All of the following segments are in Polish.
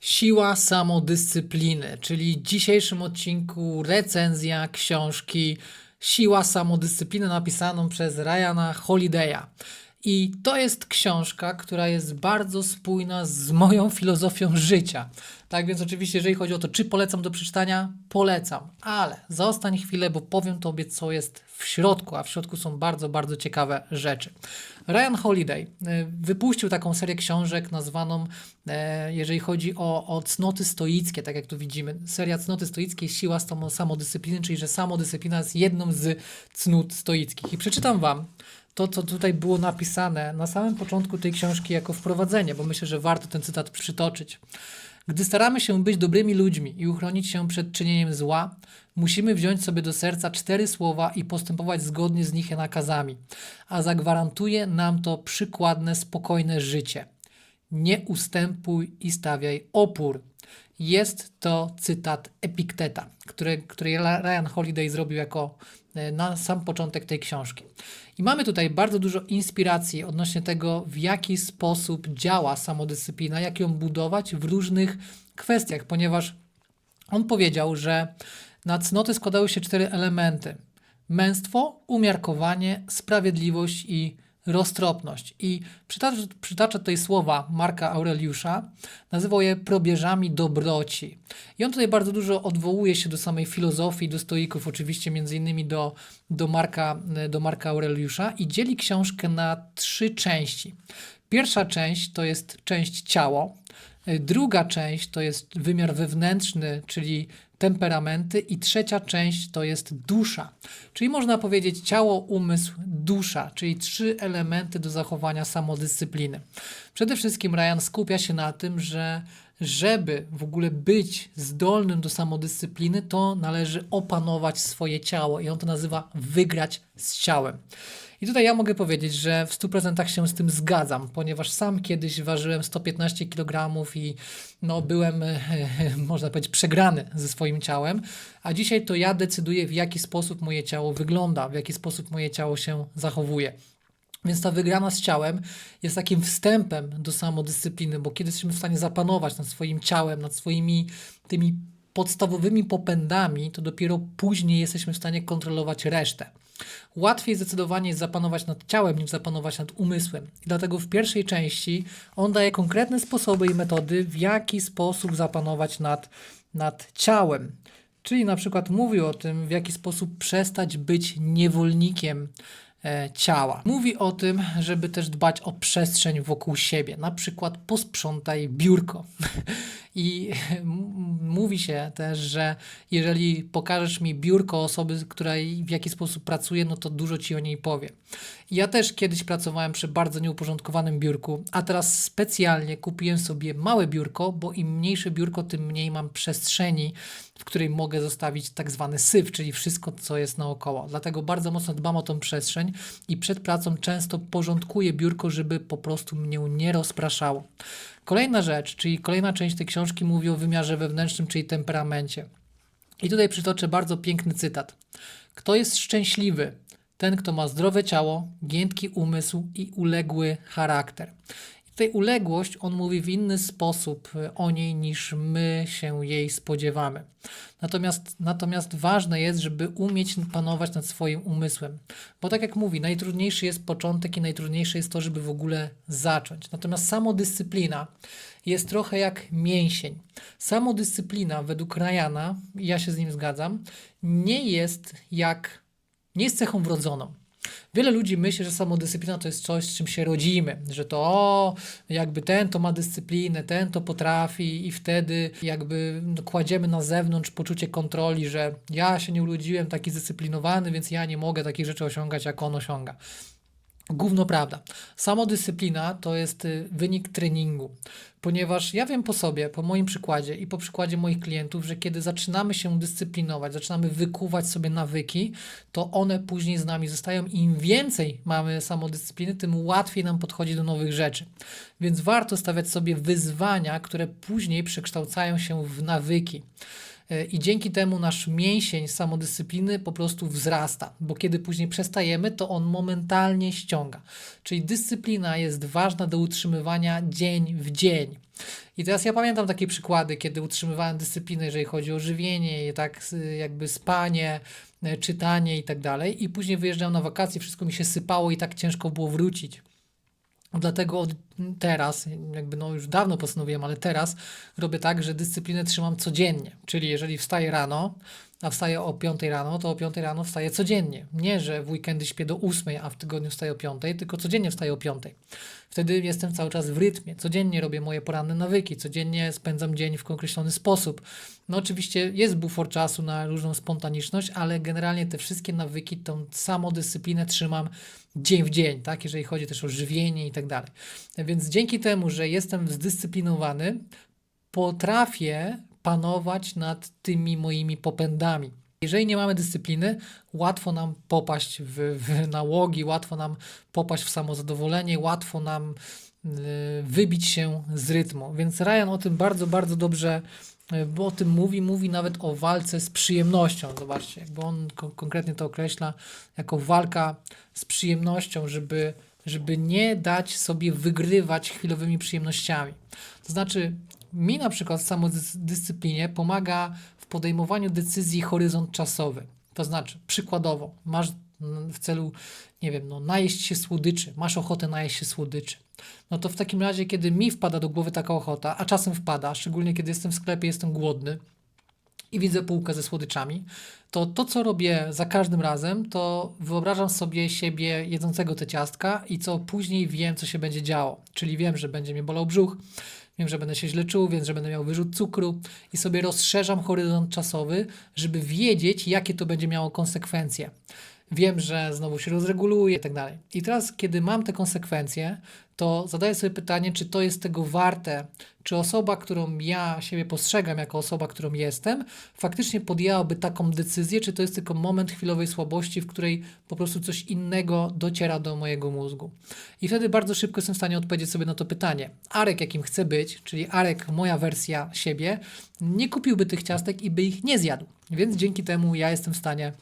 Siła samodyscypliny, czyli w dzisiejszym odcinku recenzja książki Siła samodyscypliny napisaną przez Ryana Holiday'a. I to jest książka, która jest bardzo spójna z moją filozofią życia. Tak więc oczywiście, jeżeli chodzi o to, czy polecam do przeczytania, polecam. Ale zostań chwilę, bo powiem Tobie, co jest w środku, a w środku są bardzo, bardzo ciekawe rzeczy. Ryan Holiday e, wypuścił taką serię książek nazwaną, e, jeżeli chodzi o, o cnoty stoickie, tak jak tu widzimy, seria cnoty stoickie, siła samo- samodyscypliny, czyli że samodyscyplina jest jedną z cnót stoickich. I przeczytam Wam to, co tutaj było napisane na samym początku tej książki jako wprowadzenie, bo myślę, że warto ten cytat przytoczyć. Gdy staramy się być dobrymi ludźmi i uchronić się przed czynieniem zła, musimy wziąć sobie do serca cztery słowa i postępować zgodnie z nich nakazami, a zagwarantuje nam to przykładne, spokojne życie. Nie ustępuj i stawiaj opór. Jest to cytat Epikteta, który, który Ryan Holiday zrobił jako e, na sam początek tej książki. I mamy tutaj bardzo dużo inspiracji odnośnie tego, w jaki sposób działa samodyscyplina, jak ją budować w różnych kwestiach, ponieważ on powiedział, że na cnoty składały się cztery elementy: męstwo, umiarkowanie, sprawiedliwość i roztropność. I przytacza, przytacza tutaj słowa Marka Aureliusza, nazywał je probierzami dobroci. I on tutaj bardzo dużo odwołuje się do samej filozofii, do stoików, oczywiście między innymi do, do, Marka, do Marka Aureliusza i dzieli książkę na trzy części. Pierwsza część to jest część ciało, druga część to jest wymiar wewnętrzny, czyli temperamenty i trzecia część to jest dusza. Czyli można powiedzieć ciało, umysł, dusza, czyli trzy elementy do zachowania samodyscypliny. Przede wszystkim Ryan skupia się na tym, że żeby w ogóle być zdolnym do samodyscypliny, to należy opanować swoje ciało i on to nazywa wygrać z ciałem. I tutaj ja mogę powiedzieć, że w 100% się z tym zgadzam, ponieważ sam kiedyś ważyłem 115 kg i no, byłem, można powiedzieć, przegrany ze swoim ciałem, a dzisiaj to ja decyduję, w jaki sposób moje ciało wygląda, w jaki sposób moje ciało się zachowuje. Więc ta wygrana z ciałem jest takim wstępem do samodyscypliny, bo kiedy jesteśmy w stanie zapanować nad swoim ciałem, nad swoimi tymi podstawowymi popędami, to dopiero później jesteśmy w stanie kontrolować resztę. Łatwiej zdecydowanie jest zapanować nad ciałem niż zapanować nad umysłem. Dlatego w pierwszej części on daje konkretne sposoby i metody, w jaki sposób zapanować nad, nad ciałem. Czyli na przykład mówi o tym, w jaki sposób przestać być niewolnikiem e, ciała. Mówi o tym, żeby też dbać o przestrzeń wokół siebie. Na przykład posprzątaj biurko. I mówi się też, że jeżeli pokażesz mi biurko osoby, która w jaki sposób pracuje, no to dużo ci o niej powie. Ja też kiedyś pracowałem przy bardzo nieuporządkowanym biurku, a teraz specjalnie kupiłem sobie małe biurko, bo im mniejsze biurko, tym mniej mam przestrzeni, w której mogę zostawić tak zwany syf, czyli wszystko, co jest naokoło. Dlatego bardzo mocno dbam o tą przestrzeń i przed pracą często porządkuję biurko, żeby po prostu mnie nie rozpraszało. Kolejna rzecz, czyli kolejna część tej książki mówi o wymiarze wewnętrznym, czyli temperamencie. I tutaj przytoczę bardzo piękny cytat. Kto jest szczęśliwy? Ten, kto ma zdrowe ciało, giętki umysł i uległy charakter tutaj uległość on mówi w inny sposób e, o niej niż my się jej spodziewamy. Natomiast, natomiast ważne jest, żeby umieć panować nad swoim umysłem. Bo tak jak mówi, najtrudniejszy jest początek i najtrudniejsze jest to, żeby w ogóle zacząć. Natomiast samodyscyplina jest trochę jak mięsień. Samodyscyplina według Ryana, ja się z nim zgadzam, nie jest jak nie jest cechą wrodzoną. Wiele ludzi myśli, że samodyscyplina to jest coś, z czym się rodzimy, że to o, jakby ten to ma dyscyplinę, ten to potrafi i wtedy jakby kładziemy na zewnątrz poczucie kontroli, że ja się nie urodziłem taki zdyscyplinowany, więc ja nie mogę takich rzeczy osiągać, jak on osiąga. Gówno prawda. Samodyscyplina to jest y, wynik treningu, ponieważ ja wiem po sobie, po moim przykładzie i po przykładzie moich klientów, że kiedy zaczynamy się dyscyplinować, zaczynamy wykuwać sobie nawyki, to one później z nami zostają. Im więcej mamy samodyscypliny, tym łatwiej nam podchodzi do nowych rzeczy. Więc warto stawiać sobie wyzwania, które później przekształcają się w nawyki. E, I dzięki temu nasz mięsień samodyscypliny po prostu wzrasta, bo kiedy później przestajemy, to on momentalnie ściąga. Czyli dyscyplina jest ważna do utrzymywania dzień w dzień. I teraz ja pamiętam takie przykłady, kiedy utrzymywałem dyscyplinę, jeżeli chodzi o żywienie, tak jakby spanie, e, czytanie i tak dalej. I później wyjeżdżałem na wakacje, wszystko mi się sypało i tak ciężko było wrócić. Dlatego teraz, jakby no już dawno postanowiłem, ale teraz robię tak, że dyscyplinę trzymam codziennie. Czyli jeżeli wstaję rano, a wstaję o 5 rano, to o 5 rano wstaję codziennie. Nie, że w weekendy śpię do 8, a w tygodniu wstaję o 5, tylko codziennie wstaję o 5. Wtedy jestem cały czas w rytmie. Codziennie robię moje poranne nawyki, codziennie spędzam dzień w określony sposób. No oczywiście jest bufor czasu na różną spontaniczność, ale generalnie te wszystkie nawyki, tą samodyscyplinę trzymam dzień w dzień, tak? Jeżeli chodzi też o żywienie i tak dalej. Więc dzięki temu, że jestem zdyscyplinowany, potrafię panować nad tymi moimi popędami. Jeżeli nie mamy dyscypliny, łatwo nam popaść w, w nałogi, łatwo nam popaść w samozadowolenie, łatwo nam y, wybić się z rytmu. Więc Ryan o tym bardzo, bardzo dobrze y, bo o tym mówi, mówi nawet o walce z przyjemnością. Zobaczcie, jakby on ko konkretnie to określa jako walka z przyjemnością, żeby, żeby nie dać sobie wygrywać chwilowymi przyjemnościami. To znaczy, mi na przykład samodyscyplinie pomaga w podejmowaniu decyzji horyzont czasowy. To znaczy, przykładowo, masz w celu, nie wiem, no, najeść się słodyczy, masz ochotę najeść się słodyczy. No to w takim razie, kiedy mi wpada do głowy taka ochota, a czasem wpada, szczególnie kiedy jestem w sklepie, jestem głodny i widzę półkę ze słodyczami, to to, co robię za każdym razem, to wyobrażam sobie siebie jedzącego te ciastka i co później wiem, co się będzie działo. Czyli wiem, że będzie mnie bolał brzuch, wiem, że będę się źle czuł, więc że będę miał wyrzut cukru i sobie rozszerzam horyzont czasowy, żeby wiedzieć, jakie to będzie miało konsekwencje. Wiem, że znowu się rozreguluje i tak dalej. I teraz, kiedy mam te konsekwencje, to zadaję sobie pytanie, czy to jest tego warte, czy osoba, którą ja siebie postrzegam jako osoba, którą jestem, faktycznie podjęłaby taką decyzję, czy to jest tylko moment chwilowej słabości, w której po prostu coś innego dociera do mojego mózgu. I wtedy bardzo szybko jestem w stanie odpowiedzieć sobie na to pytanie. Arek, jakim chcę być, czyli Arek, moja wersja siebie, nie kupiłby tych ciastek i by ich nie zjadł. Więc dzięki temu ja jestem w stanie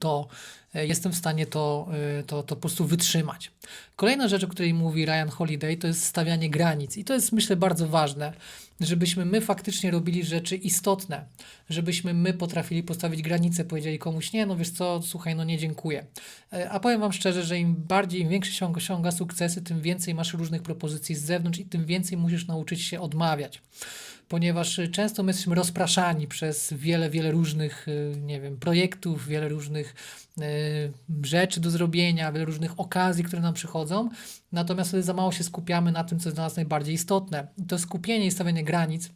to jestem w stanie to, e, to, to po prostu wytrzymać. Kolejna rzecz, o której mówi Ryan Holiday, to jest stawianie granic. I to jest, myślę, bardzo ważne, żebyśmy my faktycznie robili rzeczy istotne, żebyśmy my potrafili postawić granice, powiedzieli komuś, nie, no wiesz co, słuchaj, no nie dziękuję. E, a powiem Wam szczerze, że im bardziej, im większy się osiąga sukcesy, tym więcej masz różnych propozycji z zewnątrz i tym więcej musisz nauczyć się odmawiać ponieważ często my jesteśmy rozpraszani przez wiele, wiele różnych, nie wiem, projektów, wiele różnych rzeczy do zrobienia, wiele różnych okazji, które nam przychodzą, natomiast wtedy za mało się skupiamy na tym, co jest dla nas najbardziej istotne. I to skupienie i stawianie granic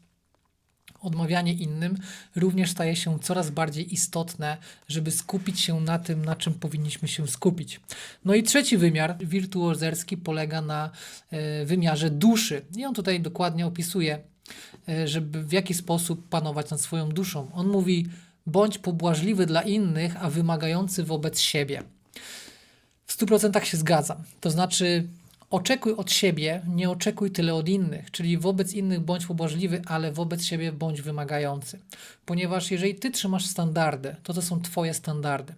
odmawianie innym również staje się coraz bardziej istotne, żeby skupić się na tym, na czym powinniśmy się skupić. No i trzeci wymiar wirtuozerski polega na y, wymiarze duszy. I on tutaj dokładnie opisuje E, żeby w jaki sposób panować nad swoją duszą. On mówi: bądź pobłażliwy dla innych, a wymagający wobec siebie. W 100% się zgadzam. To znaczy, oczekuj od siebie, nie oczekuj tyle od innych, czyli wobec innych bądź pobłażliwy, ale wobec siebie bądź wymagający. Ponieważ jeżeli ty trzymasz standardy, to to są twoje standardy.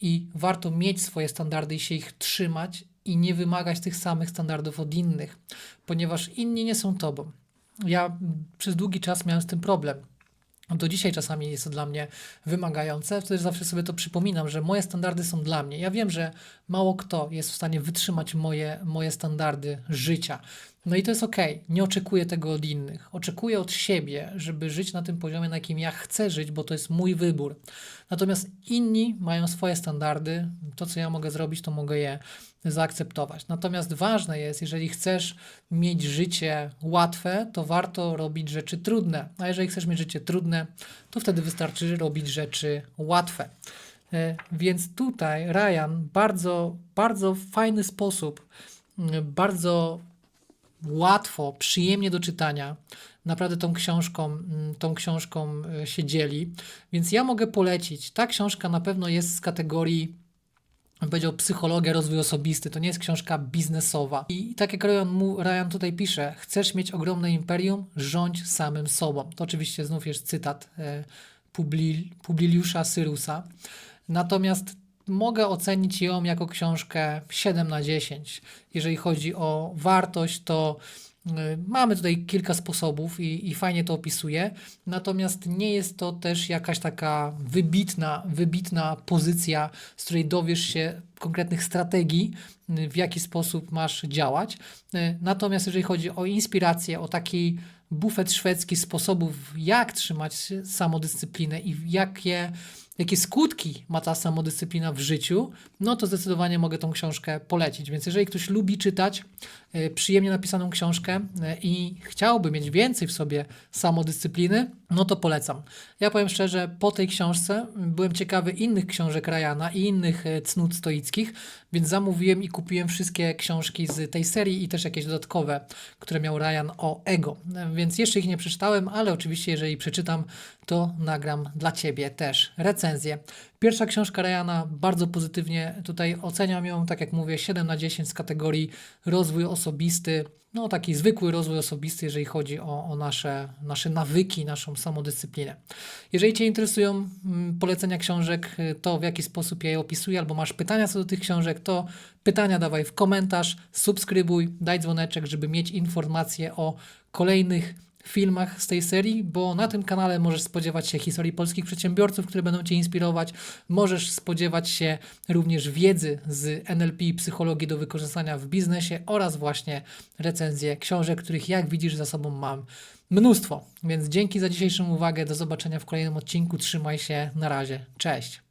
I warto mieć swoje standardy i się ich trzymać i nie wymagać tych samych standardów od innych, ponieważ inni nie są tobą ja przez długi czas miałem z tym problem. Do dzisiaj czasami jest to dla mnie wymagające, wtedy zawsze sobie to przypominam, że moje standardy są dla mnie. Ja wiem, że mało kto jest w stanie wytrzymać moje, moje standardy życia. No i to jest ok, nie oczekuję tego od innych. Oczekuję od siebie, żeby żyć na tym poziomie, na jakim ja chcę żyć, bo to jest mój wybór. Natomiast inni mają swoje standardy. To, co ja mogę zrobić, to mogę je zaakceptować. Natomiast ważne jest, jeżeli chcesz mieć życie łatwe, to warto robić rzeczy trudne. A jeżeli chcesz mieć życie trudne, to wtedy wystarczy robić rzeczy łatwe. E, więc tutaj Ryan bardzo, bardzo fajny sposób, bardzo łatwo, przyjemnie do czytania. Naprawdę tą książką, mm, tą książką e, się dzieli. Więc ja mogę polecić. Ta książka na pewno jest z kategorii powiedział psychologia, rozwój osobisty. To nie jest książka biznesowa. I tak jak Ryan, Ryan tutaj pisze, chcesz mieć ogromne imperium, rządź samym sobą. To oczywiście znów jest cytat Publi, Publiliusza Syrusa. Natomiast mogę ocenić ją jako książkę 7 na 10. Jeżeli chodzi o wartość, to y, mamy tutaj kilka sposobów i, i fajnie to opisuje. Natomiast nie jest to też jakaś taka wybitna, wybitna pozycja, z której dowiesz się konkretnych strategii, y, w jaki sposób masz działać. Y, Natomiast jeżeli chodzi o inspirację, o taki bufet szwedzki sposobów, jak trzymać samodyscyplinę i jakie, jakie skutki ma ta samodyscyplina w życiu, no to zdecydowanie mogę tą książkę polecić. Więc jeżeli ktoś lubi czytać przyjemnie napisaną książkę e, i chciałby mieć więcej w sobie samodyscypliny, no to polecam. Ja powiem szczerze, po tej książce byłem ciekawy innych książek Ryana i innych e, cnót stoickich, więc zamówiłem i kupiłem wszystkie książki z tej serii i też jakieś dodatkowe, które miał Ryan o ego. E, Więc jeszcze ich nie przeczytałem, ale oczywiście jeżeli przeczytam, to nagram dla Ciebie też recenzję. Pierwsza książka Ryana bardzo pozytywnie tutaj oceniam ją, tak jak mówię, 7 na 10 z kategorii rozwój osobisty, no taki zwykły rozwój osobisty, jeżeli chodzi o, o nasze, nasze nawyki, naszą samodyscyplinę. Jeżeli Cię interesują mm, polecenia książek, to w jaki sposób ja je opisuję, albo masz pytania co do tych książek, to pytania dawaj w komentarz, subskrybuj, daj dzwoneczek, żeby mieć informacje o kolejnych filmach z tej serii, bo na tym kanale możesz spodziewać się historii polskich przedsiębiorców, które będą Cię inspirować. Możesz spodziewać się również wiedzy z NLP i psychologii do wykorzystania w biznesie oraz właśnie recenzje książek, których jak widzisz za sobą mam mnóstwo. Więc dzięki za dzisiejszą uwagę. Do zobaczenia w kolejnym odcinku. Trzymaj się. Na razie. Cześć.